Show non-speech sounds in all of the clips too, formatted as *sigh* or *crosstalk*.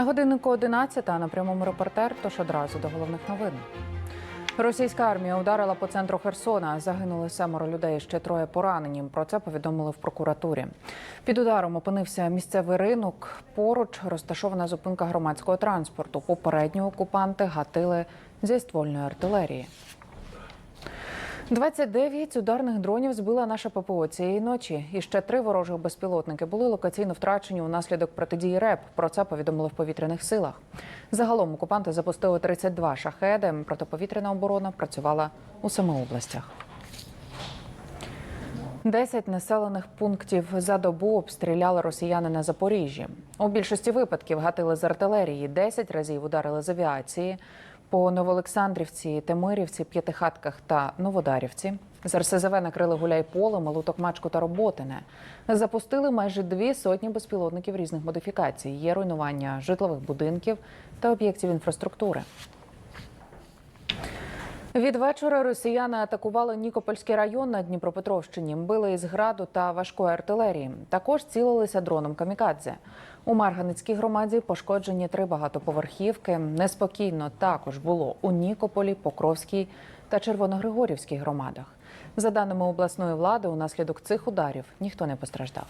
На годиннику 11 на прямому репортер, тож одразу до головних новин. Російська армія ударила по центру Херсона. Загинули семеро людей, ще троє поранені. Про це повідомили в прокуратурі. Під ударом опинився місцевий ринок. Поруч розташована зупинка громадського транспорту. Попередньо окупанти гатили зі ствольної артилерії. 29 ударних дронів збила наша ППО цієї ночі. І ще три ворожих безпілотники були локаційно втрачені унаслідок протидії РЕП. Про це повідомили в повітряних силах. Загалом окупанти запустили 32 шахеди. Протиповітряна оборона працювала у семи областях. 10 населених пунктів за добу обстріляли росіяни на Запоріжжі. У більшості випадків гатили з артилерії, 10 разів ударили з авіації. По Новоолександрівці, Темирівці, П'ятихатках та Новодарівці. З РСЗВ накрили Гуляйполе, Малу Токмачку та Роботине. Запустили майже дві сотні безпілотників різних модифікацій. Є руйнування житлових будинків та об'єктів інфраструктури. Від вечора росіяни атакували Нікопольський район на Дніпропетровщині, били із граду та важкої артилерії. Також цілилися дроном камікадзе. У Марганицькій громаді пошкоджені три багатоповерхівки. Неспокійно також було у Нікополі, Покровській та Червоногригорівській громадах. За даними обласної влади, унаслідок цих ударів ніхто не постраждав.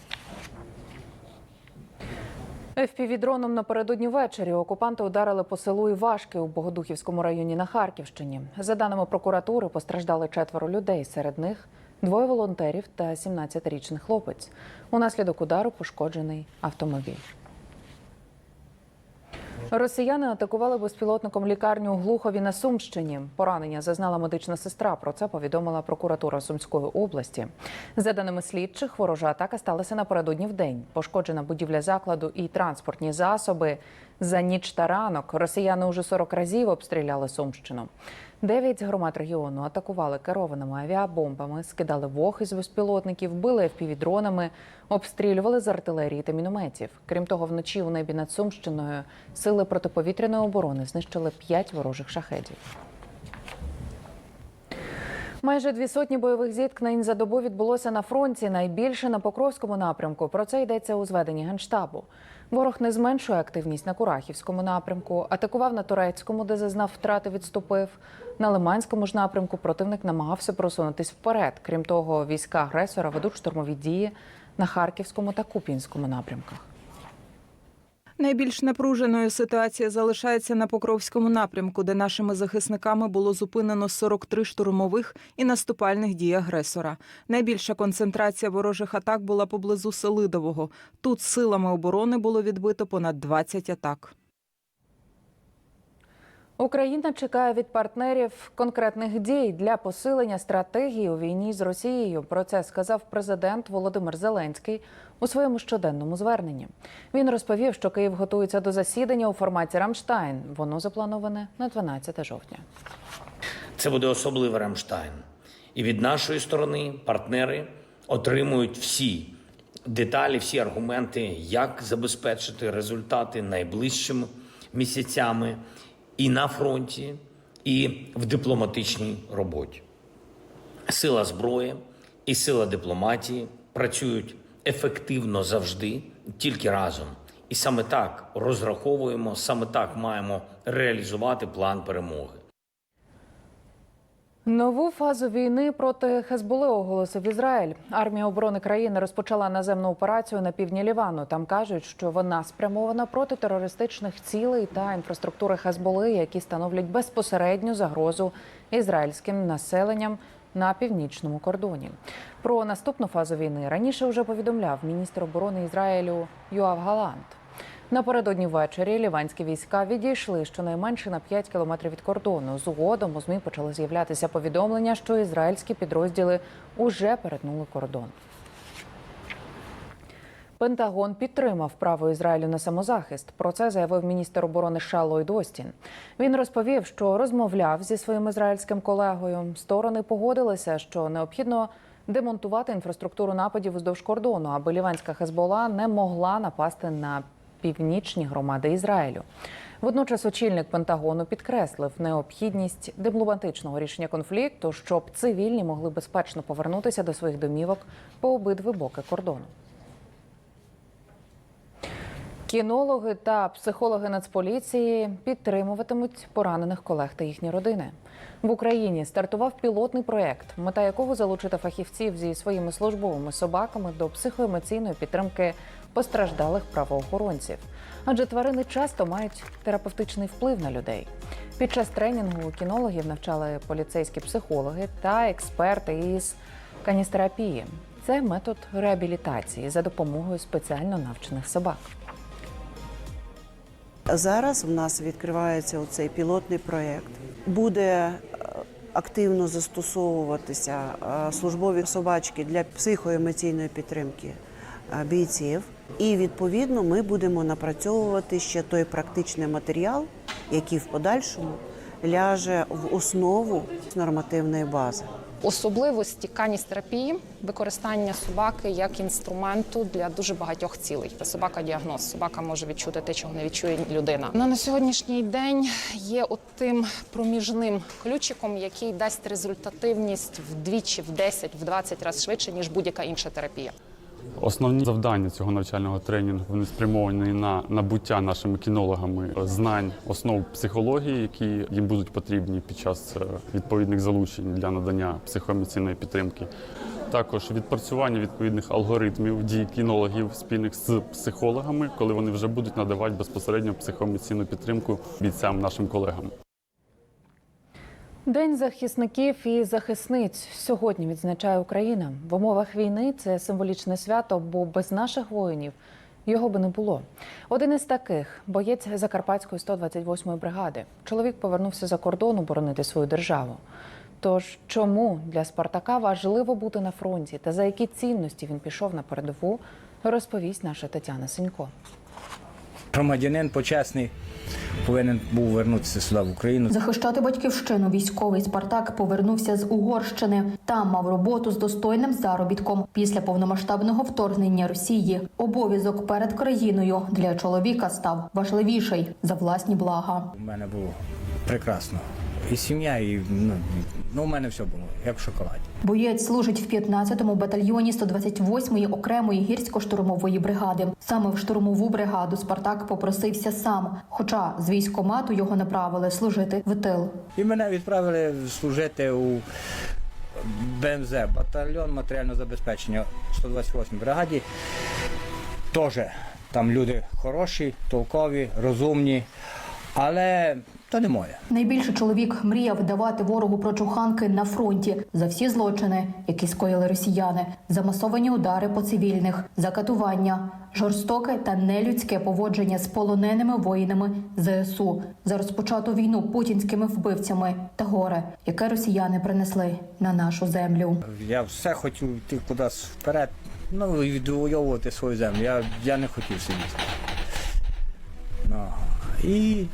FPV-дроном напередодні ввечері окупанти ударили по селу Івашки у Богодухівському районі на Харківщині. За даними прокуратури, постраждали четверо людей. Серед них двоє волонтерів та 17-річний хлопець. Унаслідок удару пошкоджений автомобіль. Росіяни атакували безпілотником лікарню Глухові на Сумщині. Поранення зазнала медична сестра. Про це повідомила прокуратура Сумської області. За даними слідчих, ворожа атака сталася напередодні в день. Пошкоджена будівля закладу і транспортні засоби. За ніч та ранок росіяни уже 40 разів обстріляли Сумщину. Дев'ять громад регіону атакували керованими авіабомбами, скидали вог із безпілотників, били впівдронами, обстрілювали з артилерії та мінометів. Крім того, вночі у небі над Сумщиною сили протиповітряної оборони знищили п'ять ворожих шахедів. Майже дві сотні бойових зіткнень за добу відбулося на фронті. Найбільше на Покровському напрямку. Про це йдеться у зведенні генштабу. Ворог не зменшує активність на Курахівському напрямку, атакував на Турецькому, де зазнав втрати, відступив. На Лиманському ж напрямку противник намагався просунутись вперед. Крім того, війська агресора ведуть штурмові дії на Харківському та Куп'янському напрямках. Найбільш напруженою ситуація залишається на Покровському напрямку, де нашими захисниками було зупинено 43 штурмових і наступальних дій агресора. Найбільша концентрація ворожих атак була поблизу Селидового. Тут силами оборони було відбито понад 20 атак. Україна чекає від партнерів конкретних дій для посилення стратегії у війні з Росією. Про це сказав президент Володимир Зеленський у своєму щоденному зверненні. Він розповів, що Київ готується до засідання у форматі Рамштайн. Воно заплановане на 12 жовтня. Це буде особливий Рамштайн. І від нашої сторони партнери отримують всі деталі, всі аргументи, як забезпечити результати найближчими місяцями і на фронті, і в дипломатичній роботі. Сила зброї і сила дипломатії працюють ефективно завжди, тільки разом. І саме так розраховуємо, саме так маємо реалізувати план перемоги. Нову фазу війни проти Хезболи оголосив Ізраїль. Армія оборони країни розпочала наземну операцію на півдні Лівану. Там кажуть, що вона спрямована проти терористичних цілей та інфраструктури Хезболи, які становлять безпосередню загрозу ізраїльським населенням на північному кордоні. Про наступну фазу війни раніше вже повідомляв міністр оборони Ізраїлю Юав Галант. Напередодні ввечері ліванські війська відійшли щонайменше на 5 кілометрів від кордону. Згодом у ЗМІ почали з'являтися повідомлення, що ізраїльські підрозділи уже перетнули кордон. Пентагон підтримав право Ізраїлю на самозахист. Про це заявив міністр оборони США Ллойд Остін. Він розповів, що розмовляв зі своїм ізраїльським колегою. Сторони погодилися, що необхідно демонтувати інфраструктуру нападів уздовж кордону, аби ліванська Хезбола не могла напасти на північні громади Ізраїлю. Водночас очільник Пентагону підкреслив необхідність дипломатичного рішення конфлікту, щоб цивільні могли безпечно повернутися до своїх домівок по обидві боки кордону. Кінологи та психологи Нацполіції підтримуватимуть поранених колег та їхні родини. В Україні стартував пілотний проєкт, мета якого залучити фахівців зі своїми службовими собаками до психоемоційної підтримки постраждалих правоохоронців. Адже тварини часто мають терапевтичний вплив на людей. Під час тренінгу кінологів навчали поліцейські психологи та експерти із каністерапії. Це метод реабілітації за допомогою спеціально навчених собак. Зараз в нас відкривається оцей пілотний проєкт. Буде е, активно застосовуватися е, службові собачки для психоемоційної підтримки бійців. І відповідно ми будемо напрацьовувати ще той практичний матеріал, який в подальшому ляже в основу нормативної бази. Особливості каністерапії використання собаки як інструменту для дуже багатьох цілей. Це собака діагноз. Собака може відчути те, чого не відчує людина. Вона на сьогоднішній день є от тим проміжним ключиком, який дасть результативність вдвічі, в 10, в 20 разів швидше ніж будь-яка інша терапія. Основні завдання цього навчального тренінгу вони спрямовані на набуття нашими кінологами знань основ психології, які їм будуть потрібні під час е, відповідних залучень для надання психоемоційної підтримки. Також відпрацювання відповідних алгоритмів дій кінологів спільних з психологами, коли вони вже будуть надавати безпосередньо психоемоційну підтримку бійцям нашим колегам. День захисників і захисниць сьогодні відзначає Україна. В умовах війни це символічне свято, бо без наших воїнів його би не було. Один із таких боєць Закарпатської 128-ї бригади. Чоловік повернувся за кордон боронити свою державу. Тож чому для Спартака важливо бути на фронті та за які цінності він пішов на передову, розповість наша Тетяна Сенько. Громадянин почесний повинен був вернутися сюди в Україну. Захищати батьківщину військовий Спартак повернувся з Угорщини. Там мав роботу з достойним заробітком. Після повномасштабного вторгнення Росії обов'язок перед країною для чоловіка став важливіший за власні блага. У мене було прекрасно. І сім'я, і ну, ну у мене все було, як в шоколаді. Боєць служить в 15-му батальйоні 128-ї окремої гірсько-штурмової бригади. Саме в штурмову бригаду Спартак попросився сам, хоча з військкомату його направили служити в тил. І мене відправили служити у БМЗ, батальйон матеріального забезпечення 128 й бригаді. Теж там люди хороші, толкові, розумні, але то не моє. Найбільше чоловік мріяв давати ворогу прочуханки на фронті за всі злочини, які скоїли росіяни, за масовані удари по цивільних, за катування, жорстоке та нелюдське поводження з полоненими воїнами ЗСУ, за розпочату війну путінськими вбивцями та горе, яке росіяни принесли на нашу землю. Я все хотів йти кудись вперед, ну і відвоювати свою землю. Я, я не хотів сидіти. Ну, і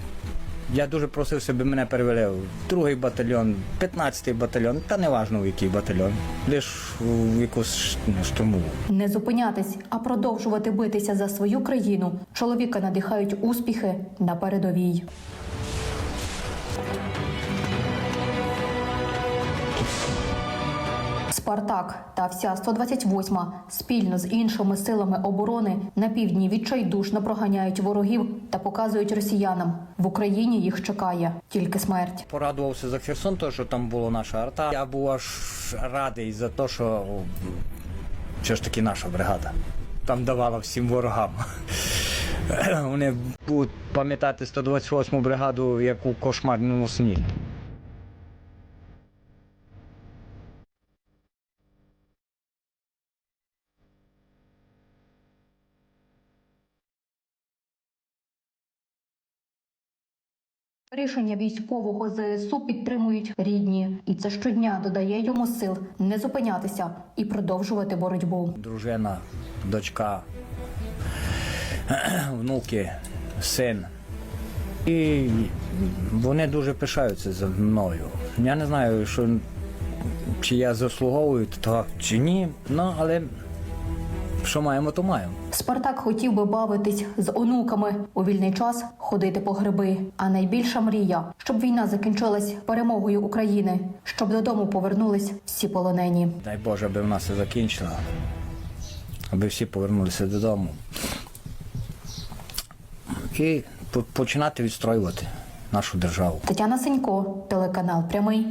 я дуже просив, щоб мене перевели в другий батальйон, 15-й батальйон, та не в який батальйон, лише в якусь ну, штурмову. Не зупинятись, а продовжувати битися за свою країну. Чоловіка надихають успіхи на передовій. Спартак та вся 128-ма спільно з іншими силами оборони на півдні відчайдушно проганяють ворогів та показують росіянам в Україні їх чекає тільки смерть. Порадувався за Херсон, то що там була наша арта. Я був аж радий за те, що все ж таки наша бригада. Там давала всім ворогам. Вони будуть пам'ятати 128 бригаду як у кошмарному сні. Рішення військового ЗСУ підтримують рідні, і це щодня додає йому сил не зупинятися і продовжувати боротьбу. дружина, дочка, *clears throat* внуки, син. І вони дуже пишаються за мною. Я не знаю, що, чи я заслуговую того, чи ні. Ну, але що маємо, то маємо. Спартак хотів би бавитись з онуками у вільний час ходити по гриби. А найбільша мрія, щоб війна закінчилась перемогою України, щоб додому повернулись всі полонені. Дай Боже, аби в нас все закінчило, аби всі повернулися додому. і починати відстроювати нашу державу. Тетяна Сенько, телеканал Прямий.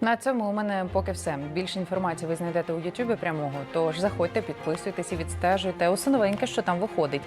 На цьому у мене поки все. Більше інформації ви знайдете у Ютубі прямого. Тож заходьте, підписуйтесь і відстежуйте усе новеньке, що там виходить.